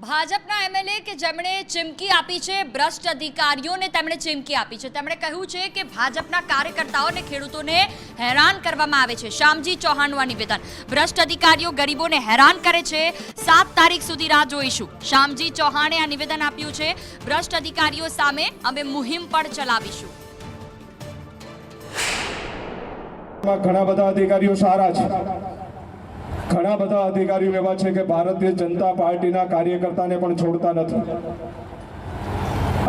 ભાજપના એમએલએ કે જેમણે ચીમકી આપી છે, ભ્રષ્ટ અધિકારીઓને તેમણે ચીમકી આપી છે. તેમણે કહ્યું છે કે ભાજપના કાર્યકર્તાઓને ખેડૂતોને હેરાન કરવામાં આવે છે. શ્યામજી ચૌહાણનું આ નિવેદન. ભ્રષ્ટ અધિકારીઓ ગરીબોને હેરાન કરે છે. સાત તારીખ સુધી રાહ જોઈશું. શ્યામજી ચૌહાણે આ નિવેદન આપ્યું છે. ભ્રષ્ટ અધિકારીઓ સામે અમે મુહિમ પણ ચલાવીશું. ઘણા બધા અધિકારીઓ સારા છે. ઘણા બધા અધિકારીઓ એવા છે કે ભારતીય જનતા પાર્ટીના કાર્યકર્તાને પણ છોડતા નથી.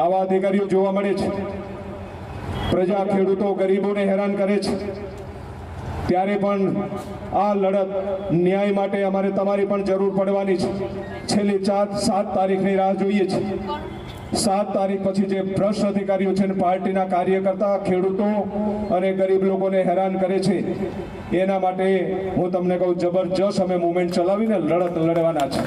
આવા અધિકારીઓ જોવા મળે છે. પ્રજા ખેડૂતો ગરીબોને હેરાન કરે છે. ત્યારે પણ આ લડત ન્યાય માટે અમારે તમારી પણ જરૂર પડવાની છે. છેલ્લી ચાર સાત તારીખની રાહ જોઈએ છે. સાત તારીખ પછી જે ભ્રષ્ટ અધિકારીઓ છે ને પાર્ટીના કાર્યકર્તા ખેડૂતો અને ગરીબ લોકોને હેરાન કરે છે એના માટે હું તમને કહું જબરજસ્ત અમે મુવમેન્ટ ચલાવીને લડત લડવાના છે.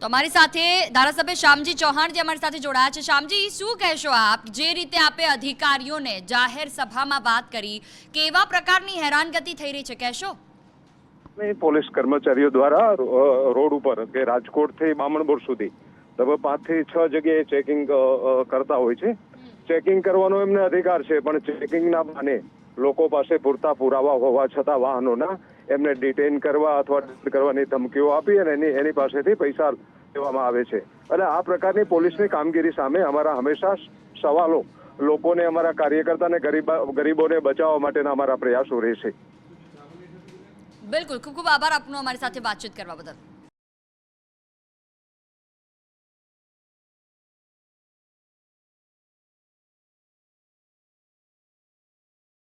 તમારી અમારી સાથે ધારાસભ્ય શ્યામજી ચૌહાણ જે અમારી સાથે જોડાયા છે. શ્યામજી શું કહેશો આપ? જે રીતે આપે અધિકારીઓને જાહેર સભામાં વાત કરી કેવા પ્રકારની હેરાનગતિ થઈ રહી છે? કહેશો. પોલીસ કર્મચારીઓ દ્વારા રોડ ઉપર કે રાજકોટથી બામણબોર સુધી લગભગ પાંચથી છ જગ્યાએ ચેકિંગ કરતા હોય છે. ચેકિંગ કરવાનો એમને અધિકાર છે, પણ ચેકિંગના બહાને લોકો પાસે પૂરતા પુરાવા હોવા છતાં વાહનોના એમને ડિટેન કરવા અથવા કરવાની ધમકીઓ આપી અને એની એની પાસેથી પૈસા લેવામાં આવે છે. અને આ પ્રકારની પોલીસની કામગીરી સામે અમારા હંમેશા સવાલો લોકોને, અમારા કાર્યકર્તાને ગરીબા, ગરીબોને બચાવવા માટેના અમારા પ્રયાસો રહેશે. બિલકુલ. ખૂબ ખૂબ આભાર આપનો અમારી સાથે વાતચીત કરવા બદલ.